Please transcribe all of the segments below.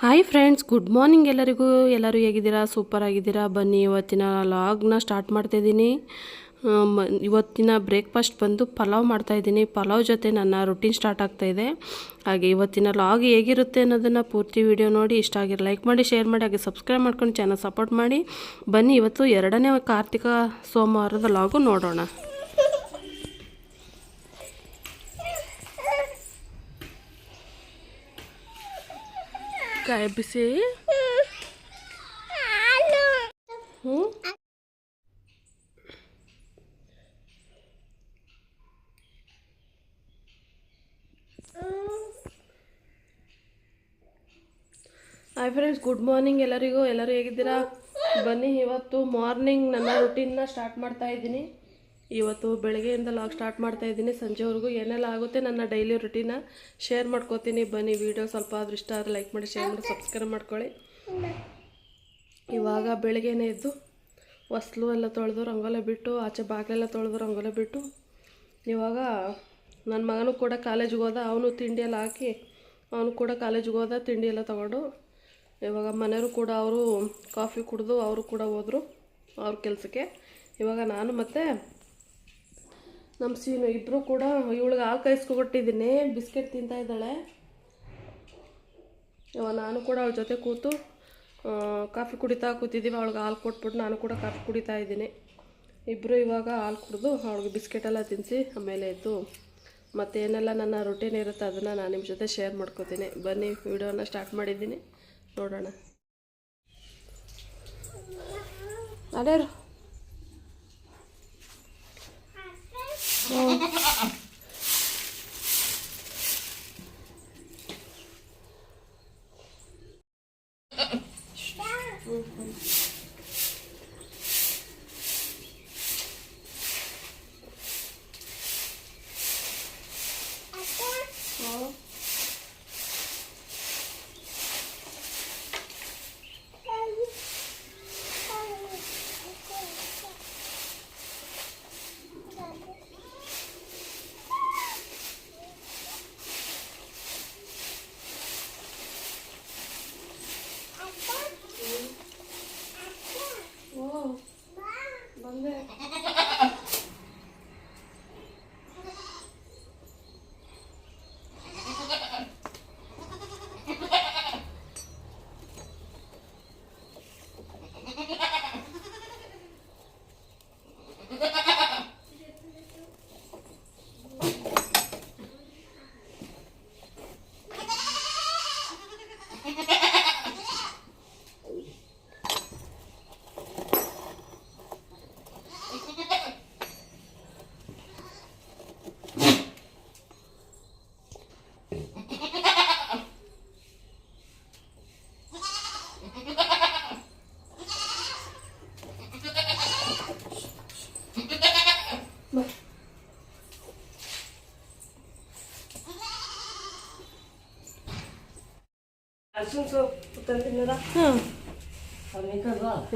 Hi friends good morning ಎಲ್ಲರಿಗೂ. ಎಲ್ಲರೂ ಹೇಗಿದ್ದೀರಾ? ಸೂಪರ್ ಆಗಿದ್ದೀರಾ? ಬನ್ನಿ, ಇವತ್ತಿನ ಲಾಗ್ನ ಸ್ಟಾರ್ಟ್ ಮಾಡ್ತಾ ಮಾಡ್ತಾಯಿದ್ದೀನಿ ಇವತ್ತಿನ ಬ್ರೇಕ್ಫಾಸ್ಟ್ ಬಂದು ಪಲಾವ್ ಮಾಡ್ತಾಯಿದ್ದೀನಿ ಪಲಾವ್ ಜೊತೆ ನನ್ನ ರುಟೀನ್ ಸ್ಟಾರ್ಟ್ ಆಗ್ತಾಯಿದೆ ಹಾಗೆ ಇವತ್ತಿನ ಲಾಗ್ ಹೇಗಿರುತ್ತೆ ಅನ್ನೋದನ್ನು ಪೂರ್ತಿ ವಿಡಿಯೋ ನೋಡಿ, ಇಷ್ಟ ಆಗಿರೋ ಲೈಕ್ ಮಾಡಿ ಶೇರ್ ಮಾಡಿ, ಹಾಗೆ ಸಬ್ಸ್ಕ್ರೈಬ್ ಮಾಡ್ಕೊಂಡು ಚಾನಲ್ ಸಪೋರ್ಟ್ ಮಾಡಿ. ಬನ್ನಿ, ಇವತ್ತು ಎರಡನೇ ಕಾರ್ತಿಕ ಸೋಮವಾರದ ಲಾಗು ನೋಡೋಣ. ಕಾಯಿ ಬಿಸಿ ಹಾಯ್ ಫ್ರೆಂಡ್ಸ್ ಗುಡ್ ಮಾರ್ನಿಂಗ್ ಎಲ್ಲರಿಗೂ. ಎಲ್ಲರೂ ಹೇಗಿದ್ದೀರಾ? ಬನ್ನಿ, ಇವತ್ತು ಮಾರ್ನಿಂಗ್ ನನ್ನ ರುಟೀನ್ನ ಸ್ಟಾರ್ಟ್ ಮಾಡ್ತಾ ಇದ್ದೀನಿ. ಇವತ್ತು ಬೆಳಗ್ಗೆಯಿಂದ ಲಾಗ್ ಸ್ಟಾರ್ಟ್ ಮಾಡ್ತಾ ಇದ್ದೀನಿ. ಸಂಜೆವರೆಗೂ ಏನೆಲ್ಲ ಆಗುತ್ತೆ ನನ್ನ ಡೈಲಿ ರುಟೀನ ಶೇರ್ ಮಾಡ್ಕೋತೀನಿ. ಬನ್ನಿ ವಿಡಿಯೋ ಸ್ವಲ್ಪ ಆದ್ರೂ ಇಷ್ಟ ಆದರೆ ಲೈಕ್ ಮಾಡಿ ಶೇರ್ ಮಾಡಿ ಸಬ್ಸ್ಕ್ರೈಬ್ ಮಾಡ್ಕೊಳ್ಳಿ. ಇವಾಗ ಬೆಳಗ್ಗೆನೇ ಇದ್ದು ಹೊಸ್ಲು ಎಲ್ಲ ತೊಳೆದು, ರಂಗೋಲೆ ಬಿಟ್ಟು, ಆಚೆ ಬಾಗಿಲೆಲ್ಲ ತೊಳೆದು, ರಂಗೋಲೆ ಬಿಟ್ಟು, ಇವಾಗ ನನ್ನ ಮಗನೂ ಕೂಡ ಕಾಲೇಜಿಗೆ ಹೋದ, ಅವನು ತಿಂಡಿ ಎಲ್ಲ ಹಾಕಿ, ಅವನು ಕೂಡ ಕಾಲೇಜಿಗೆ ಹೋದ, ತಿಂಡಿ ಎಲ್ಲ ತೊಗೊಂಡು, ಇವಾಗ ಮನೆಯವರು ಕೂಡ ಅವರು ಕಾಫಿ ಕುಡಿದು, ಅವರು ಕೂಡ ಹೋದರು, ಅವ್ರ ಕೆಲಸಕ್ಕೆ. ಇವಾಗ ನಾನು ಮತ್ತು ನಮ್ಮ ಸೀನು ಇಬ್ಬರು ಕೂಡ ಇವಳಿಗೆ ಹಾಲು ಕಾಯಿಸ್ಕೊಟ್ಟಿದ್ದೀನಿ, ಬಿಸ್ಕೆಟ್ ತಿಂತಾ ಇದ್ದಾಳೆ. ನಾನು ಕೂಡ ಅವಳ ಜೊತೆ ಕೂತು ಕಾಫಿ ಕುಡಿತಾ ಕೂತಿದ್ದೀವಿ, ಅವಳಿಗೆ ಹಾಲು ಕೊಟ್ಬಿಟ್ಟು ನಾನು ಕೂಡ ಕಾಫಿ ಕುಡಿತಾ ಇದ್ದೀನಿ. ಇಬ್ಬರು ಇವಾಗ ಹಾಲು ಕುಡಿದು ಅವಳಿಗೆ ಬಿಸ್ಕೆಟೆಲ್ಲ ತಿನ್ನಿಸಿ ಆಮೇಲೆ ಇದ್ದು ಮತ್ತು ಏನೆಲ್ಲ ನನ್ನ ರೊಟೀನ್ ಇರುತ್ತೆ ಅದನ್ನು ನಾನು ನಿಮ್ಮ ಜೊತೆ ಶೇರ್ ಮಾಡ್ಕೋತೀನಿ. ಬನ್ನಿ, ವಿಡಿಯೋನ ಸ್ಟಾರ್ಟ್ ಮಾಡಿದ್ದೀನಿ. ನೋಡೋಣ. ಅದೇರು ಓ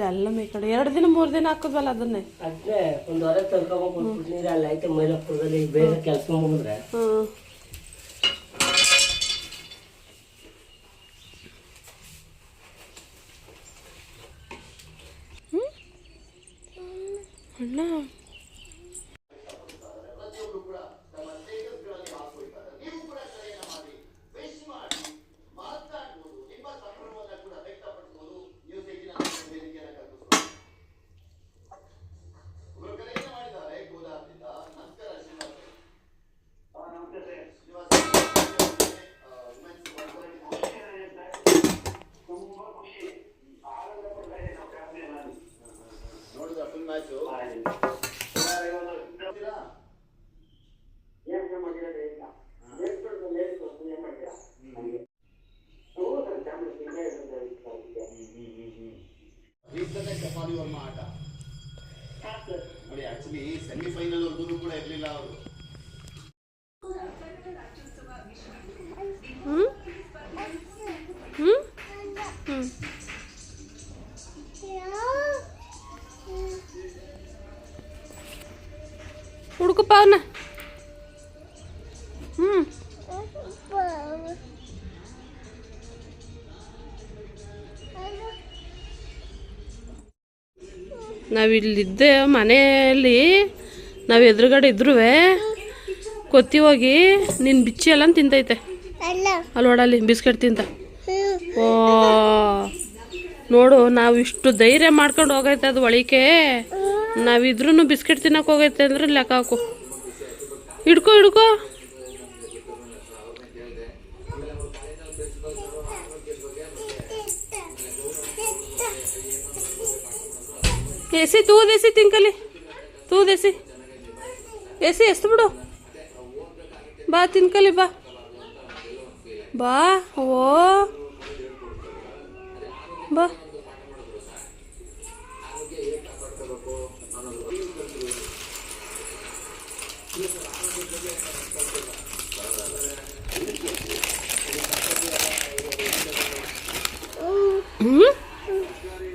ಎಲ್ಲ ಮೇಕಡೆ ಎರಡು ದಿನ ಮೂರು ದಿನ ಹಾಕೋದ್ವಲ್ಲ ಅದನ್ನೇ? ಅದ್ನೇ ಒಂದು ಹೊರ ತರ್ಕೊಂಬಂದು ನೀರು ಅಲ್ಲಿ ಐತೆ ಮೈಲಾಪುರದಲ್ಲಿ ಬೇರೆ ಕೆಲಸ ಮುಗಿದ್ರೆ ಹುಡುಕಪ್ಪ ಅವನ್ನ ನಾವಿಲ್ಲಿದ್ದೆ ಮನೆಯಲ್ಲಿ, ನಾವು ಎದುರುಗಡೆ ಇದ್ರೂ ಕೊತ್ತಿ ಹೋಗಿ ನಿನ್ನ ಬಿಚ್ಚಿ ಎಲ್ಲ ತಿಂತೈತೆ. ಅಲ್ಲಿ ನೋಡಲ್ಲಿ ಬಿಸ್ಕೆಟ್ ತಿಂತ. ಓ. ನೋಡು, ನಾವು ಇಷ್ಟು ಧೈರ್ಯ ಮಾಡ್ಕೊಂಡು ಹೋಗೈತೆ ಅದು ಒಳಿಕೆ. ನಾವಿದ್ರೂ ಬಿಸ್ಕೆಟ್ ತಿನ್ನಕ್ಕೆ ಹೋಗೈತೆ ಅಂದ್ರೆ ಲೆಕ್ಕ ಹಾಕು. ಹಿಡ್ಕೊ ಹಿಡ್ಕೊ. ಎಸಿ ತಿಂಕಲಿ. ತೂ ದೇಶಿ ಎಸಿ ಎಷ್ಟು ಬಿಡು. ಬಾ, ತಿನ್ಕಲಿ, ಬಾ. ಬಾ, ಓ. ಬಾ.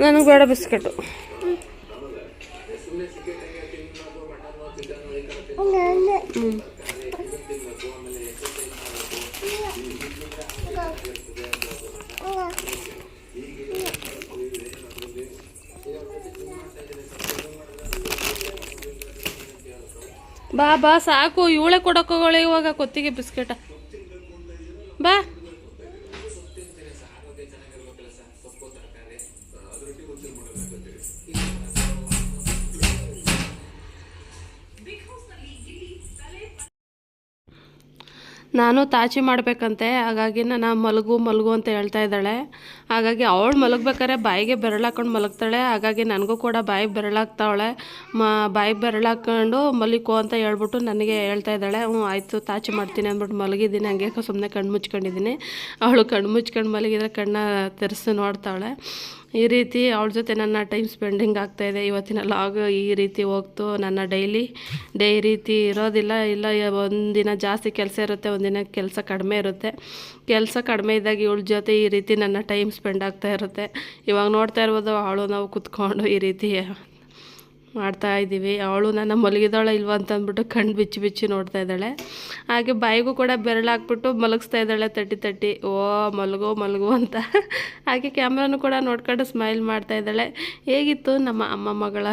ನನಗೆ ಬೇಡ ಬಿಸ್ಕೆಟು ಹ್ಞೂ ಬಾ ಬಾ ಸಾಕು. ಇವಳೆ ಕೊಡಕ್ಕೋಗಳೆ ಇವಾಗ ಕೊತ್ತಿಗೆ ಬಿಸ್ಕೆಟ. ಬಾ. ನಾನು ತಾಚಿ ಮಾಡಬೇಕಂತೆ, ಹಾಗಾಗಿ ನಾನು ಮಲಗು ಮಲಗು ಅಂತ ಹೇಳ್ತಾ ಇದ್ದಾಳೆ. ಹಾಗಾಗಿ ಅವಳು ಮಲಗಬೇಕಾದ್ರೆ ಬಾಯಿಗೆ ಬೆರಳಾಕೊಂಡು ಮಲಗ್ತಾಳೆ. ಹಾಗಾಗಿ ನನಗೂ ಕೂಡ ಬಾಯಿಗೆ ಬೆರಳಾಗ್ತಾವಳೆ ಮ ಬಾಯಿಗೆ ಬೆರಳಾಕೊಂಡು ಮಲಿಕೋ ಅಂತ ಹೇಳ್ಬಿಟ್ಟು ನನಗೆ ಹೇಳ್ತಾ ಇದ್ದಾಳೆ. ಹ್ಞೂ, ಆಯಿತು, ತಾಚಿ ಮಾಡ್ತೀನಿ ಅಂದ್ಬಿಟ್ಟು ಮಲಗಿದ್ದೀನಿ. ಹಂಗೆ ಸುಮ್ಮನೆ ಕಣ್ಣು ಮುಚ್ಕೊಂಡಿದ್ದೀನಿ. ಅವಳು ಕಣ್ಣು ಮುಚ್ಕೊಂಡು ಮಲಗಿದ್ರೆ ಕಣ್ಣ ತೆರೆಸಿ ನೋಡ್ತಾವಳೆ ಈ ರೀತಿ ಅವಳ ಜೊತೆ ನನ್ನ ಟೈಮ್ ಸ್ಪೆಂಡಿಂಗ್ ಆಗ್ತಾಯಿದೆ ಇವತ್ತಿನ ಲಾಗ್ ಈ ರೀತಿ ಹೋಗ್ತು ನನ್ನ ಡೈಲಿ ಡೇ ಈ ರೀತಿ ಇರೋದಿಲ್ಲ. ಇಲ್ಲ ಒಂದಿನ ಜಾಸ್ತಿ ಕೆಲಸ ಇರುತ್ತೆ ಒಂದಿನ ಕೆಲಸ ಕಡಿಮೆ ಇರುತ್ತೆ. ಕೆಲಸ ಕಡಿಮೆ ಇದ್ದಾಗ ಇವಳ ಜೊತೆ ಈ ರೀತಿ ನನ್ನ ಟೈಮ್ ಸ್ಪೆಂಡ್ ಆಗ್ತಾ ಇರುತ್ತೆ. ಇವಾಗ ನೋಡ್ತಾ ಇರ್ಬೋದು, ಅವಳು ನಾವು ಕುತ್ಕೊಂಡು ಈ ರೀತಿ ಮಾಡ್ತಾ ಇದ್ದೀವಿ. ಅವಳು ನನ್ನ ಮಲಗಿದಾಳ ಇಲ್ವ ಅಂತ ಅಂದ್ಬಿಟ್ಟು ಕಣ್ಣು ಬಿಚ್ಚಿ ಬಿಚ್ಚಿ ನೋಡ್ತಾ ಇದ್ದಾಳೆ. ಹಾಗೆ ಬಾಯಿಗೂ ಕೂಡ ಬೆರಳು ಬೆರಳಾಕ್ಬಿಟ್ಟು ಮಲಗಿಸ್ತಾ ಇದ್ದಾಳೆ ತಟ್ಟಿ ತಟ್ಟಿ. ಓ, ಮಲಗೋ ಮಲಗೋ ಅಂತ. ಹಾಗೆ ಕ್ಯಾಮ್ರಾನು ಕೂಡ ನೋಡ್ಕೊಂಡು ಸ್ಮೈಲ್ ಮಾಡ್ತಾ ಇದ್ದಾಳೆ. ಹೇಗಿತ್ತು ನಮ್ಮ ಅಮ್ಮ ಮಗಳ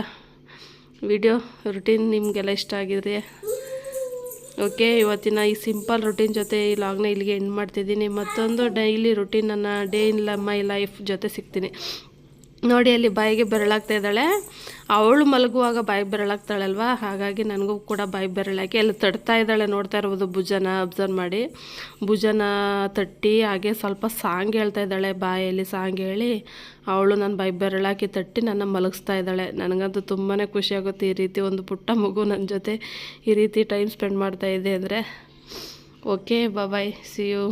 ವಿಡಿಯೋ? ರುಟೀನ್ ನಿಮಗೆಲ್ಲ ಇಷ್ಟ ಆಗಿದ್ರೆ? ಓಕೆ, ಇವತ್ತಿನ ಈ ಸಿಂಪಲ್ ರುಟೀನ್ ಜೊತೆ ಈ ಲಾಗ್ನ ಇಲ್ಲಿಗೆ ಎಂಡ್ ಮಾಡ್ತಿದ್ದೀನಿ. ಮತ್ತೊಂದು ಡೈಲಿ ರುಟೀನನ್ನು ನನ್ನ ಡೇ ಇನ್ ಮೈ ಲೈಫ್ ಜೊತೆ ಸಿಗ್ತೀನಿ. ನೋಡಿ, ಅಲ್ಲಿ ಬಾಯಿಗೆ ಬೆರಳಾಗ್ತಾ ಇದ್ದಾಳೆ. ಅವಳು ಮಲಗುವಾಗ ಬಾಯಿ ಬೆರಳಾಗ್ತಾಳಲ್ವಾ? ಹಾಗಾಗಿ ನನಗೂ ಕೂಡ ಬಾಯಿ ಬೆರಳಾಕಿ ಅಲ್ಲಿ ತಡ್ತಾ ಇದ್ದಾಳೆ ನೋಡ್ತಾ ಇರ್ಬೋದು ಭುಜನ. ಅಬ್ಸರ್ವ್ ಮಾಡಿ. ಭುಜನ ತಟ್ಟಿ, ಹಾಗೆ ಸ್ವಲ್ಪ ಸಾಂಗ್ ಹೇಳ್ತಾ ಇದ್ದಾಳೆ ಬಾಯಲ್ಲಿ, ಸಾಂಗ್ ಹೇಳಿ. ಅವಳು ನನ್ನ ಬಾಯಿ ಬೆರಳಾಕಿ ತಟ್ಟಿ ನನ್ನ ಮಲಗಿಸ್ತಾ ಇದ್ದಾಳೆ. ನನಗಂತೂ ತುಂಬಾ ಖುಷಿಯಾಗುತ್ತೆ ಈ ರೀತಿ ಒಂದು ಪುಟ್ಟ ಮಗು ನನ್ನ ಜೊತೆ ಈ ರೀತಿ ಟೈಮ್ ಸ್ಪೆಂಡ್ ಮಾಡ್ತಾ ಇದೆ ಅಂದರೆ. Okay bye see you